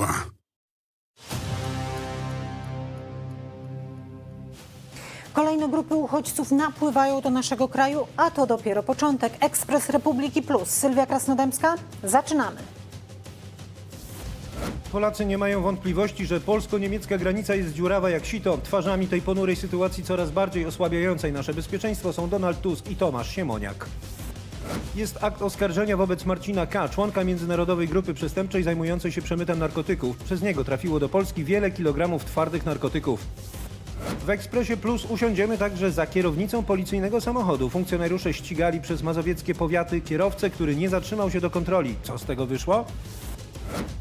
Okręgowa. Kolejne grupy uchodźców napływają do naszego kraju, a to dopiero początek. Ekspres Republiki Plus. Sylwia Krasnodębska. Zaczynamy. Polacy nie mają wątpliwości, że polsko-niemiecka granica jest dziurawa jak sito. Twarzami tej ponurej sytuacji coraz bardziej osłabiającej nasze bezpieczeństwo są Donald Tusk i Tomasz Siemoniak. Jest akt oskarżenia wobec Marcina K., członka międzynarodowej grupy przestępczej zajmującej się przemytem narkotyków. Przez niego trafiło do Polski wiele kilogramów twardych narkotyków. W Ekspresie Plus usiądziemy także za kierownicą policyjnego samochodu. Funkcjonariusze ścigali przez mazowieckie powiaty kierowcę, który nie zatrzymał się do kontroli. Co z tego wyszło?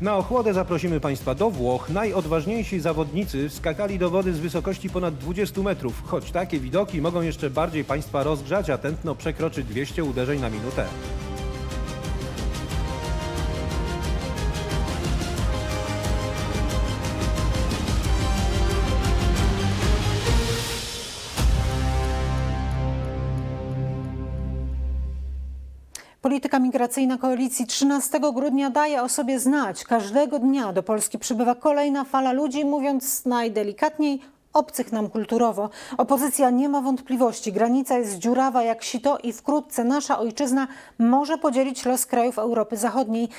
Na ochłodę zaprosimy Państwa do Włoch. Najodważniejsi zawodnicy skakali do wody z wysokości ponad 20 metrów. Choć takie widoki mogą jeszcze bardziej Państwa rozgrzać, a tętno przekroczy 200 uderzeń na minutę. Polityka migracyjna koalicji 13 grudnia daje o sobie znać. Każdego dnia do Polski przybywa kolejna fala ludzi, mówiąc najdelikatniej, obcych nam kulturowo. Opozycja nie ma wątpliwości. Granica jest dziurawa jak sito i wkrótce nasza ojczyzna może podzielić los krajów Europy Zachodniej.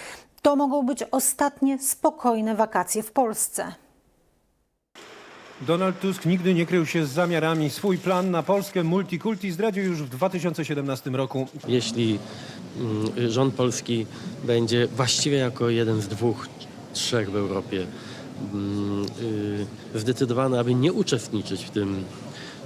To mogą być ostatnie spokojne wakacje w Polsce. Donald Tusk nigdy nie krył się z zamiarami. Swój plan na Polskę multikulti zdradził już w 2017 roku. jeśli mm, rząd polski będzie właściwie jako jeden z dwóch, trzech w Europie mm, y, zdecydowany, aby nie uczestniczyć w tym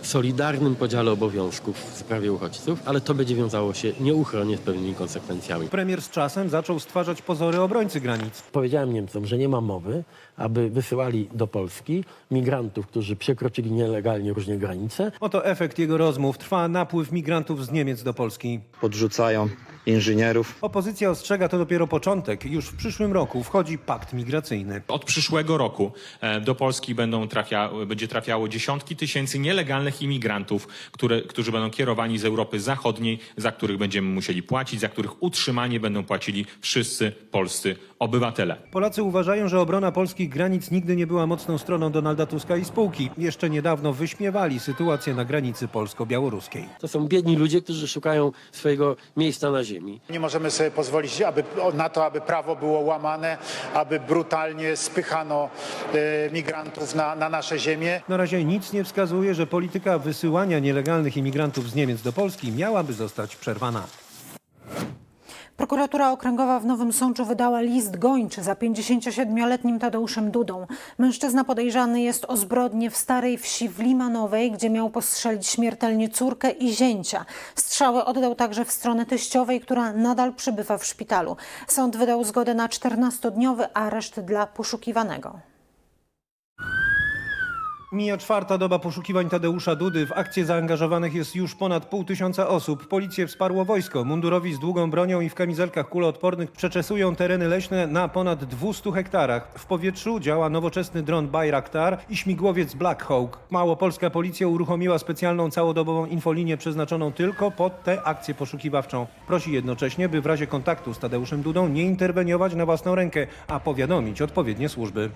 solidarnym podziale obowiązków w sprawie uchodźców, ale to będzie wiązało się nieuchronnie z pewnymi konsekwencjami. Premier z czasem zaczął stwarzać pozory obrońcy granic. Powiedziałem Niemcom, że nie ma mowy, aby wysyłali do Polski migrantów, którzy przekroczyli nielegalnie różne granice. Oto efekt jego rozmów. Trwa napływ migrantów z Niemiec do Polski. podrzucają inżynierów. Opozycja ostrzega to dopiero początek. Już w przyszłym roku wchodzi pakt migracyjny. Od przyszłego roku e, do Polski będą trafia, będzie trafiało dziesiątki tysięcy nielegalnych imigrantów, które, którzy będą kierowani z Europy Zachodniej, za których będziemy musieli płacić, za których utrzymanie będą płacili wszyscy polscy obywatele. Polacy uważają, że obrona polskich granic nigdy nie była mocną stroną Donalda Tuska i spółki. Jeszcze niedawno wyśmiewali sytuację na granicy polsko-białoruskiej. To są biedni ludzie, którzy szukają swojego miejsca na ziemi. Nie możemy sobie pozwolić aby, na to, aby prawo było łamane, aby brutalnie spychano e, migrantów na, na nasze ziemię. Na razie nic nie wskazuje, że polityka wysyłania nielegalnych imigrantów z Niemiec do Polski miałaby zostać przerwana. Prokuratura Okręgowa w Nowym Sączu wydała list gończy za 57-letnim Tadeuszem Dudą. Mężczyzna podejrzany jest o zbrodnię w starej wsi w Limanowej, gdzie miał postrzelić śmiertelnie córkę i zięcia. Strzały oddał także w stronę teściowej, która nadal przebywa w szpitalu. Sąd wydał zgodę na 14-dniowy areszt dla poszukiwanego. Mija czwarta doba poszukiwań Tadeusza Dudy. W akcję zaangażowanych jest już ponad pół tysiąca osób. Policję wsparło wojsko. Mundurowi z długą bronią i w kamizelkach kuloodpornych przeczesują tereny leśne na ponad 200 hektarach. W powietrzu działa nowoczesny dron Bayraktar i śmigłowiec Black Hawk. Małopolska policja uruchomiła specjalną całodobową infolinię przeznaczoną tylko pod tę akcję poszukiwawczą. Prosi jednocześnie, by w razie kontaktu z Tadeuszem Dudą nie interweniować na własną rękę, a powiadomić odpowiednie służby.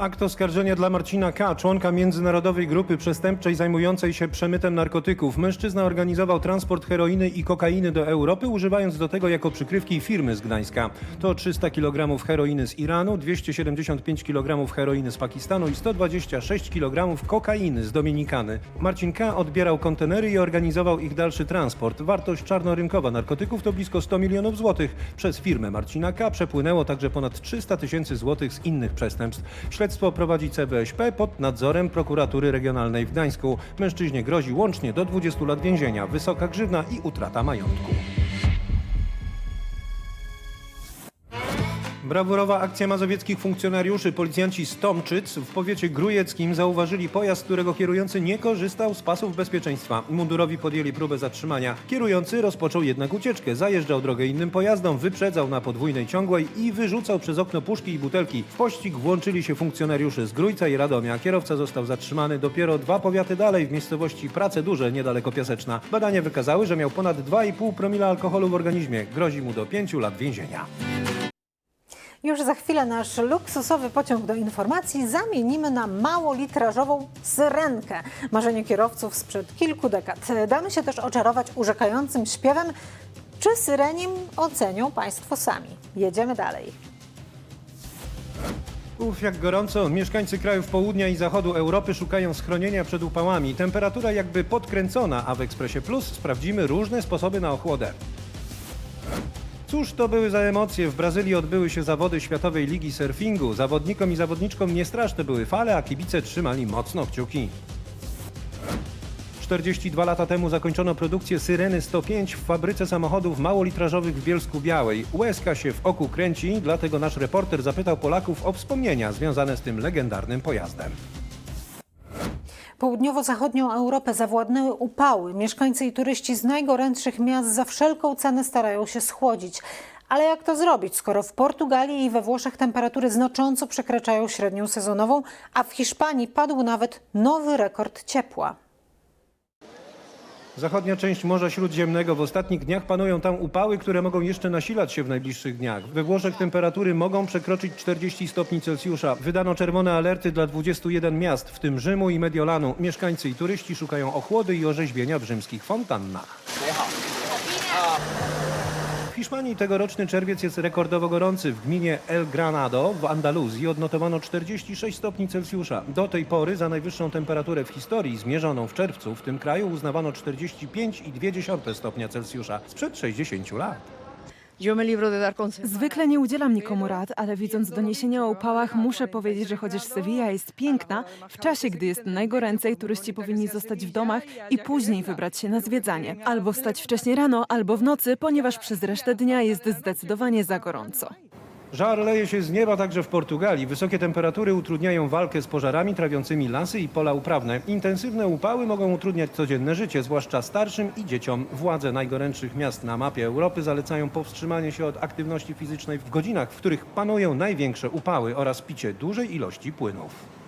Akt oskarżenia dla Marcina K., członka międzynarodowej grupy przestępczej zajmującej się przemytem narkotyków. Mężczyzna organizował transport heroiny i kokainy do Europy, używając do tego jako przykrywki firmy z Gdańska. To 300 kg heroiny z Iranu, 275 kg heroiny z Pakistanu i 126 kg kokainy z Dominikany. Marcin K. odbierał kontenery i organizował ich dalszy transport. Wartość czarnorynkowa narkotyków to blisko 100 milionów złotych. Przez firmę Marcina K. przepłynęło także ponad 300 tysięcy złotych z innych przestępstw. Prowadzi CBŚP pod nadzorem prokuratury regionalnej w Gdańsku. Mężczyźnie grozi łącznie do 20 lat więzienia, wysoka grzywna i utrata majątku. Brawurowa akcja mazowieckich funkcjonariuszy. Policjanci z Tomczyc w powiecie grujeckim zauważyli pojazd, którego kierujący nie korzystał z pasów bezpieczeństwa. Mundurowi podjęli próbę zatrzymania. Kierujący rozpoczął jednak ucieczkę. Zajeżdżał drogę innym pojazdom, wyprzedzał na podwójnej ciągłej i wyrzucał przez okno puszki i butelki. W pościg włączyli się funkcjonariusze z Grójca i Radomia. Kierowca został zatrzymany dopiero dwa powiaty dalej w miejscowości Prace Duże, niedaleko Piaseczna. Badania wykazały, że miał ponad 2,5 promila alkoholu w organizmie. Grozi mu do 5 lat więzienia. Już za chwilę nasz luksusowy pociąg do informacji zamienimy na małolitrażową syrenkę. Marzenie kierowców sprzed kilku dekad. Damy się też oczarować urzekającym śpiewem. Czy syrenim ocenią Państwo sami? Jedziemy dalej. Uf, jak gorąco. Mieszkańcy krajów południa i zachodu Europy szukają schronienia przed upałami. Temperatura jakby podkręcona, a w Ekspresie Plus sprawdzimy różne sposoby na ochłodę. Cóż to były za emocje? W Brazylii odbyły się zawody Światowej Ligi Surfingu. Zawodnikom i zawodniczkom nie straszne były fale, a kibice trzymali mocno kciuki. 42 lata temu zakończono produkcję Syreny 105 w fabryce samochodów małolitrażowych w Bielsku Białej. Łezka się w oku kręci, dlatego nasz reporter zapytał Polaków o wspomnienia związane z tym legendarnym pojazdem. Południowo-zachodnią Europę zawładnęły upały. Mieszkańcy i turyści z najgorętszych miast za wszelką cenę starają się schłodzić. Ale jak to zrobić, skoro w Portugalii i we Włoszech temperatury znacząco przekraczają średnią sezonową, a w Hiszpanii padł nawet nowy rekord ciepła? Zachodnia część Morza Śródziemnego. W ostatnich dniach panują tam upały, które mogą jeszcze nasilać się w najbliższych dniach. We Włoszech temperatury mogą przekroczyć 40 stopni Celsjusza. Wydano czerwone alerty dla 21 miast, w tym Rzymu i Mediolanu. Mieszkańcy i turyści szukają ochłody i orzeźwienia w rzymskich fontannach. Hiszpanii tegoroczny czerwiec jest rekordowo gorący. W gminie El Granado w Andaluzji odnotowano 46 stopni Celsjusza. Do tej pory za najwyższą temperaturę w historii zmierzoną w czerwcu w tym kraju uznawano 45,2 stopnia Celsjusza sprzed 60 lat. Zwykle nie udzielam nikomu rad, ale widząc doniesienia o upałach, muszę powiedzieć, że chociaż Sevilla jest piękna, w czasie, gdy jest najgoręcej, turyści powinni zostać w domach i później wybrać się na zwiedzanie. Albo wstać wcześniej rano, albo w nocy, ponieważ przez resztę dnia jest zdecydowanie za gorąco. Żar leje się z nieba także w Portugalii. Wysokie temperatury utrudniają walkę z pożarami trawiącymi lasy i pola uprawne. Intensywne upały mogą utrudniać codzienne życie, zwłaszcza starszym i dzieciom. Władze najgorętszych miast na mapie Europy zalecają powstrzymanie się od aktywności fizycznej w godzinach, w których panują największe upały oraz picie dużej ilości płynów.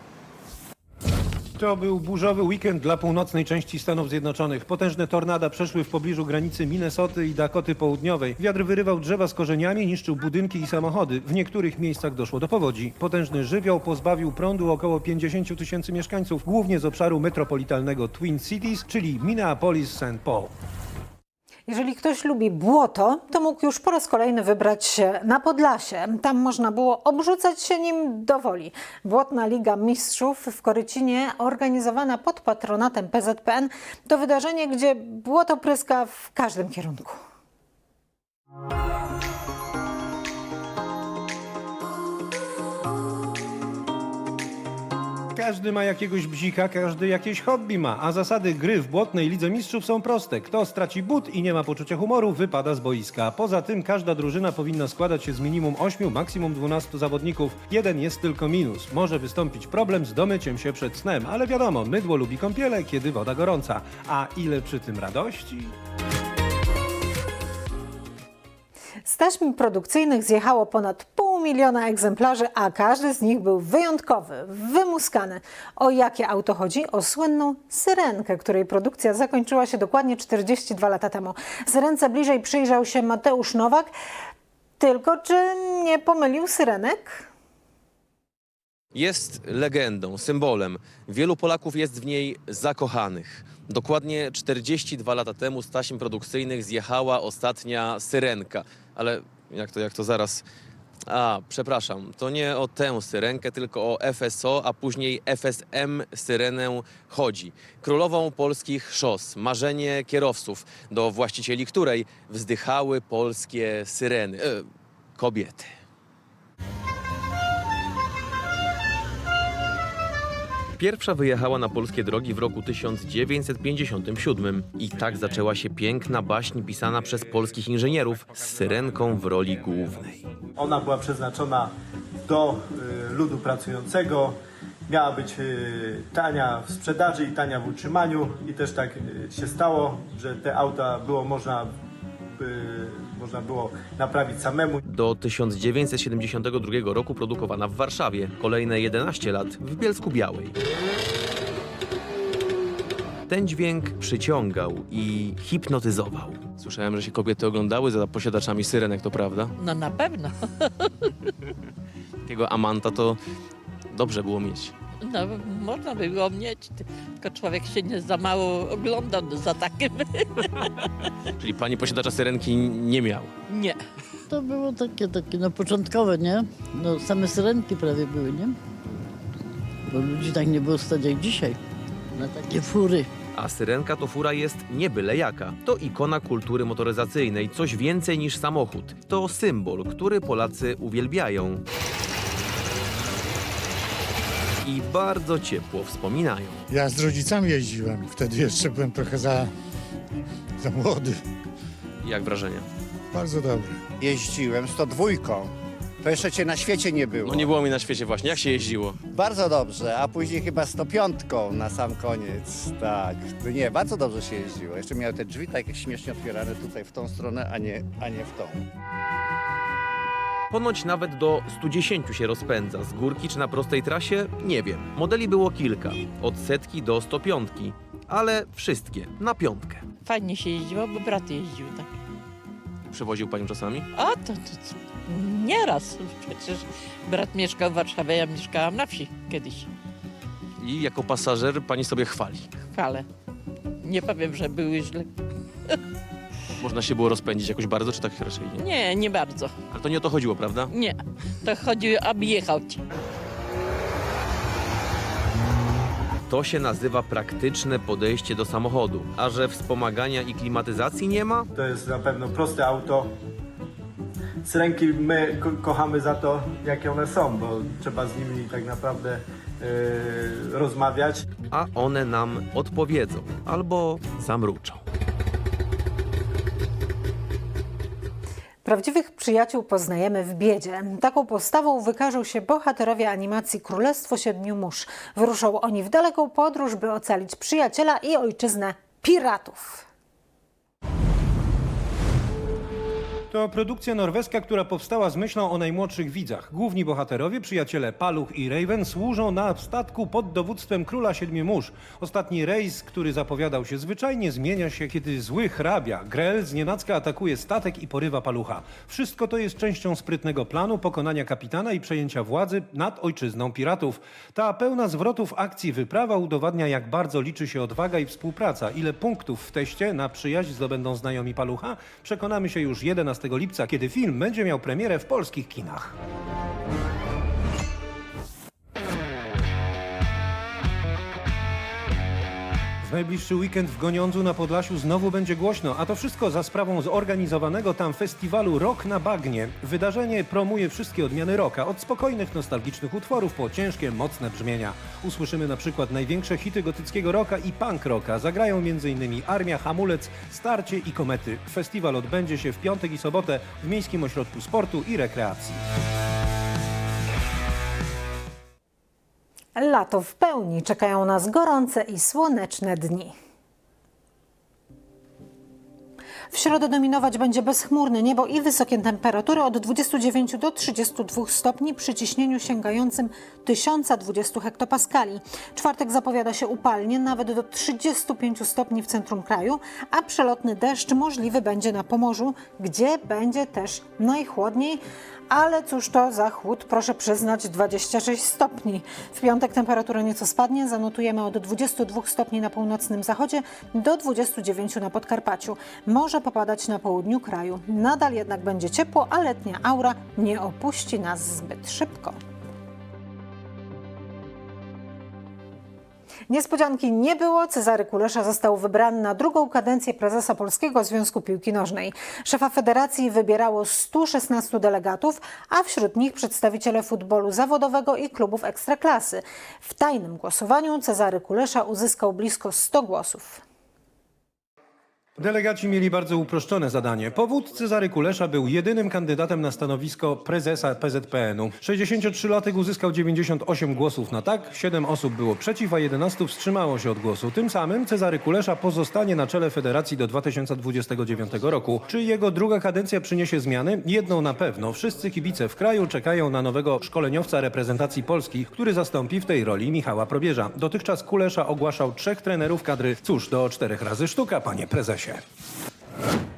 To był burzowy weekend dla północnej części Stanów Zjednoczonych. Potężne tornada przeszły w pobliżu granicy Minnesoty i Dakoty Południowej. Wiatr wyrywał drzewa z korzeniami, niszczył budynki i samochody. W niektórych miejscach doszło do powodzi. Potężny żywioł pozbawił prądu około 50 tysięcy mieszkańców, głównie z obszaru metropolitalnego Twin Cities, czyli Minneapolis-St. Paul. Jeżeli ktoś lubi błoto, to mógł już po raz kolejny wybrać się na Podlasie. Tam można było obrzucać się nim do woli. Błotna Liga Mistrzów w Korycinie, organizowana pod patronatem PZPN, to wydarzenie, gdzie błoto pryska w każdym kierunku. Każdy ma jakiegoś bzika, każdy jakieś hobby ma, a zasady gry w błotnej Lidze Mistrzów są proste. Kto straci but i nie ma poczucia humoru, wypada z boiska. Poza tym każda drużyna powinna składać się z minimum 8, maksimum 12 zawodników. Jeden jest tylko minus. Może wystąpić problem z domyciem się przed snem, ale wiadomo, mydło lubi kąpiele, kiedy woda gorąca. A ile przy tym radości? Z taśm produkcyjnych zjechało ponad miliona egzemplarzy, a każdy z nich był wyjątkowy, wymuskany. O jakie auto chodzi? O słynną Syrenkę, której produkcja zakończyła się dokładnie 42 lata temu. Syrence bliżej przyjrzał się Mateusz Nowak. Tylko czy nie pomylił syrenek? Jest legendą, symbolem. Wielu Polaków jest w niej zakochanych. Dokładnie 42 lata temu z taśm produkcyjnych zjechała ostatnia syrenka. Ale jak to, jak to zaraz... A, przepraszam, to nie o tę syrenkę, tylko o FSO, a później FSM syrenę chodzi. Królową polskich szos, marzenie kierowców, do właścicieli której wzdychały polskie syreny. E, kobiety. Pierwsza wyjechała na polskie drogi w roku 1957 i tak zaczęła się piękna baśń pisana przez polskich inżynierów z syrenką w roli głównej. Ona była przeznaczona do y, ludu pracującego. Miała być y, tania w sprzedaży i tania w utrzymaniu i też tak y, się stało, że te auta było można, można było naprawić samemu. Do 1972 roku produkowana w Warszawie, kolejne 11 lat w Bielsku Białej. Ten dźwięk przyciągał i hipnotyzował. Słyszałem, że się kobiety oglądały za posiadaczami syrenek, to prawda? No na pewno. Takiego amanta to dobrze było mieć. No, można by było mieć, tylko człowiek się nie za mało ogląda za takim. Czyli pani posiadacza syrenki nie miał. Nie. To było takie, takie no początkowe, nie? No same syrenki prawie były, nie? Bo ludzi tak nie było stać jak dzisiaj. Na takie fury. A syrenka to fura jest nie byle jaka. To ikona kultury motoryzacyjnej, coś więcej niż samochód. To symbol, który Polacy uwielbiają. I bardzo ciepło wspominają. Ja z rodzicami jeździłem. Wtedy jeszcze byłem trochę za, za młody. Jak wrażenia? Bardzo dobry. Jeździłem 102. To jeszcze cię na świecie nie było. No nie było mi na świecie właśnie. Jak się jeździło? Bardzo dobrze, a później chyba 105 na sam koniec. Tak. No nie, bardzo dobrze się jeździło. Jeszcze miały te drzwi tak śmiesznie otwierane tutaj w tą stronę, a nie, a nie w tą. Ponoć nawet do 110 się rozpędza. Z górki czy na prostej trasie? Nie wiem. Modeli było kilka. Od setki do 105. Ale wszystkie na piątkę. Fajnie się jeździło, bo brat jeździł tak. Przewoził panią czasami? A to, to, to nieraz. Przecież brat mieszkał w Warszawie, ja mieszkałam na wsi kiedyś. I jako pasażer pani sobie chwali. Chwalę. Nie powiem, że były źle. Można się było rozpędzić jakoś bardzo, czy tak raczej nie? Nie, nie bardzo. Ale to nie o to chodziło, prawda? Nie. To chodziło, aby jechać. To się nazywa praktyczne podejście do samochodu. A że wspomagania i klimatyzacji nie ma? To jest na pewno proste auto. Syrenki my ko kochamy za to, jakie one są, bo trzeba z nimi tak naprawdę yy, rozmawiać. A one nam odpowiedzą albo zamruczą. Prawdziwych przyjaciół poznajemy w biedzie. Taką postawą wykażą się bohaterowie animacji Królestwo Siedmiu Mórz. Wyruszą oni w daleką podróż, by ocalić przyjaciela i ojczyznę piratów. To produkcja norweska, która powstała z myślą o najmłodszych widzach. Główni bohaterowie, przyjaciele Paluch i Raven, służą na statku pod dowództwem króla siedmiu mórz. Ostatni rejs, który zapowiadał się zwyczajnie, zmienia się, kiedy zły hrabia Grel znienacka atakuje statek i porywa Palucha. Wszystko to jest częścią sprytnego planu pokonania kapitana i przejęcia władzy nad ojczyzną piratów. Ta pełna zwrotów akcji wyprawa udowadnia, jak bardzo liczy się odwaga i współpraca. Ile punktów w teście na przyjaźń zdobędą znajomi Palucha? Przekonamy się już 11 lipca, kiedy film będzie miał premierę w polskich kinach. Najbliższy weekend w Goniądzu na Podlasiu znowu będzie głośno, a to wszystko za sprawą zorganizowanego tam festiwalu Rock na Bagnie. Wydarzenie promuje wszystkie odmiany rocka, od spokojnych, nostalgicznych utworów po ciężkie, mocne brzmienia. Usłyszymy na przykład największe hity gotyckiego rocka i punk rocka. Zagrają m.in. Armia, Hamulec, Starcie i Komety. Festiwal odbędzie się w piątek i sobotę w Miejskim Ośrodku Sportu i Rekreacji. Lato w pełni czekają nas gorące i słoneczne dni. W środę dominować będzie bezchmurne niebo i wysokie temperatury od 29 do 32 stopni przy ciśnieniu sięgającym 1020 hektopaskali. Czwartek zapowiada się upalnie, nawet do 35 stopni w centrum kraju, a przelotny deszcz możliwy będzie na Pomorzu, gdzie będzie też najchłodniej, ale cóż to za chłód, proszę przyznać, 26 stopni. W piątek temperatura nieco spadnie, zanotujemy od 22 stopni na północnym zachodzie do 29 na Podkarpaciu. Może popadać na południu kraju. Nadal jednak będzie ciepło, a letnia aura nie opuści nas zbyt szybko. Niespodzianki nie było. Cezary Kulesza został wybrany na drugą kadencję prezesa Polskiego Związku Piłki Nożnej. Szefa federacji wybierało 116 delegatów, a wśród nich przedstawiciele futbolu zawodowego i klubów ekstraklasy. W tajnym głosowaniu Cezary Kulesza uzyskał blisko 100 głosów. Delegaci mieli bardzo uproszczone zadanie. Powód Cezary Kulesza był jedynym kandydatem na stanowisko prezesa PZPN-u. 63-latek uzyskał 98 głosów na tak, 7 osób było przeciw, a 11 wstrzymało się od głosu. Tym samym Cezary Kulesza pozostanie na czele federacji do 2029 roku. Czy jego druga kadencja przyniesie zmiany? Jedną na pewno. Wszyscy kibice w kraju czekają na nowego szkoleniowca reprezentacji Polski, który zastąpi w tej roli Michała Probierza. Dotychczas Kulesza ogłaszał trzech trenerów kadry. Cóż, do czterech razy sztuka, panie prezesie.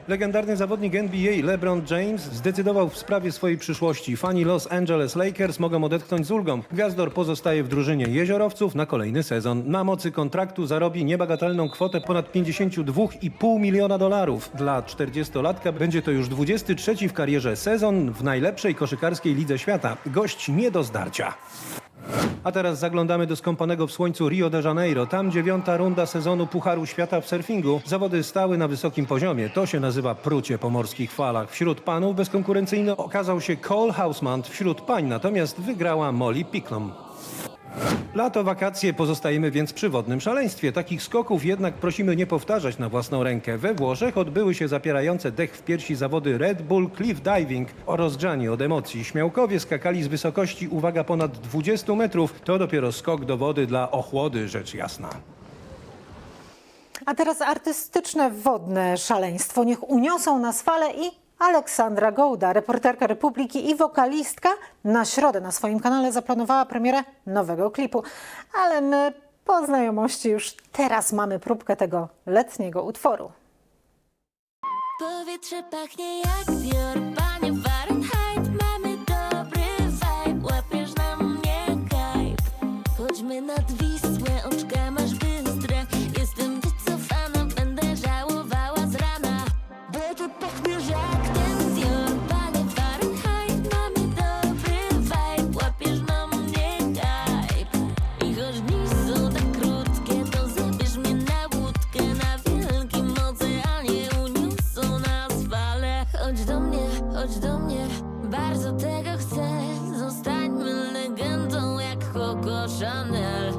Legendarny zawodnik NBA LeBron James zdecydował w sprawie swojej przyszłości. Fani Los Angeles Lakers mogą odetchnąć z ulgą. Gwiazdor pozostaje w drużynie jeziorowców na kolejny sezon. Na mocy kontraktu zarobi niebagatelną kwotę ponad 52,5 miliona dolarów. Dla 40-latka będzie to już 23 w karierze sezon w najlepszej koszykarskiej lidze świata. Gość nie do zdarcia. A teraz zaglądamy do skąpanego w słońcu Rio de Janeiro. Tam dziewiąta runda sezonu Pucharu Świata w surfingu. Zawody stały na wysokim poziomie. To się nazywa prucie po morskich falach. Wśród panów bezkonkurencyjny okazał się Cole Hausman. Wśród pań natomiast wygrała Molly Picklum. Lato, wakacje, pozostajemy więc przy wodnym szaleństwie. Takich skoków jednak prosimy nie powtarzać na własną rękę. We Włoszech odbyły się zapierające dech w piersi zawody Red Bull Cliff Diving o rozgrzanie od emocji. Śmiałkowie skakali z wysokości, uwaga, ponad 20 metrów. To dopiero skok do wody dla ochłody, rzecz jasna. A teraz artystyczne wodne szaleństwo. Niech uniosą nas fale i Aleksandra Gołda, reporterka Republiki i wokalistka, na środę na swoim kanale zaplanowała premierę nowego klipu. Ale my po znajomości już teraz mamy próbkę tego letniego utworu. Powietrze pachnie jak dior, Coco Chanel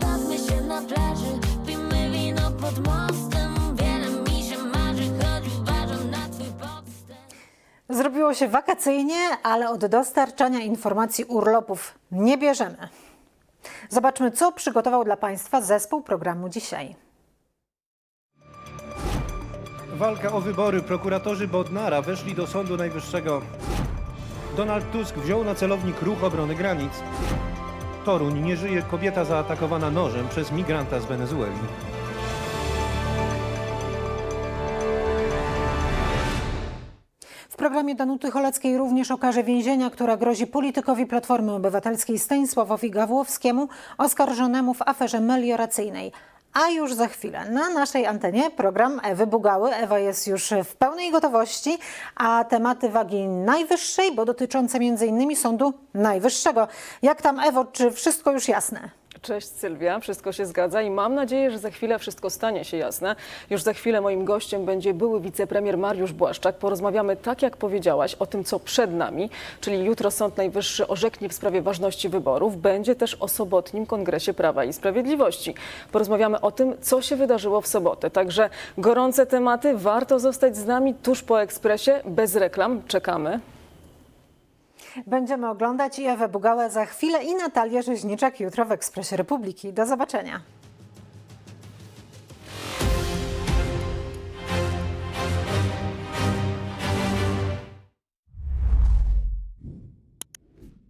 Bawmy się na plaży, pijmy wino pod mostem Wiele mi się marzy, choć uważam na twój podstęp Zrobiło się wakacyjnie, ale od dostarczania informacji urlopów nie bierzemy. Zobaczmy, co przygotował dla Państwa zespół programu dzisiaj. Walka o wybory. Prokuratorzy Bodnara weszli do Sądu Najwyższego. Donald Tusk wziął na celownik ruch obrony granic. Toruń nie żyje kobieta zaatakowana nożem przez migranta z Wenezueli. W programie Danuty Choleckiej również o karze więzienia, która grozi politykowi Platformy Obywatelskiej Stanisławowi Gawłowskiemu oskarżonemu w aferze melioracyjnej. A już za chwilę na naszej antenie program Ewy Bugały. Ewa jest już w pełnej gotowości, a tematy wagi najwyższej, bo dotyczące m.in. Sądu Najwyższego. Jak tam Ewo, czy wszystko już jasne? Cześć Sylwia, wszystko się zgadza i mam nadzieję, że za chwilę wszystko stanie się jasne. Już za chwilę moim gościem będzie były wicepremier Mariusz Błaszczak. Porozmawiamy, tak jak powiedziałaś, o tym, co przed nami, czyli jutro Sąd Najwyższy orzeknie w sprawie ważności wyborów. Będzie też o sobotnim Kongresie Prawa i Sprawiedliwości. Porozmawiamy o tym, co się wydarzyło w sobotę. Także gorące tematy, warto zostać z nami tuż po ekspresie, bez reklam. Czekamy. Będziemy oglądać i Ewę Bugałę za chwilę i Natalię Rzeźniczak jutro w Ekspresie Republiki. Do zobaczenia.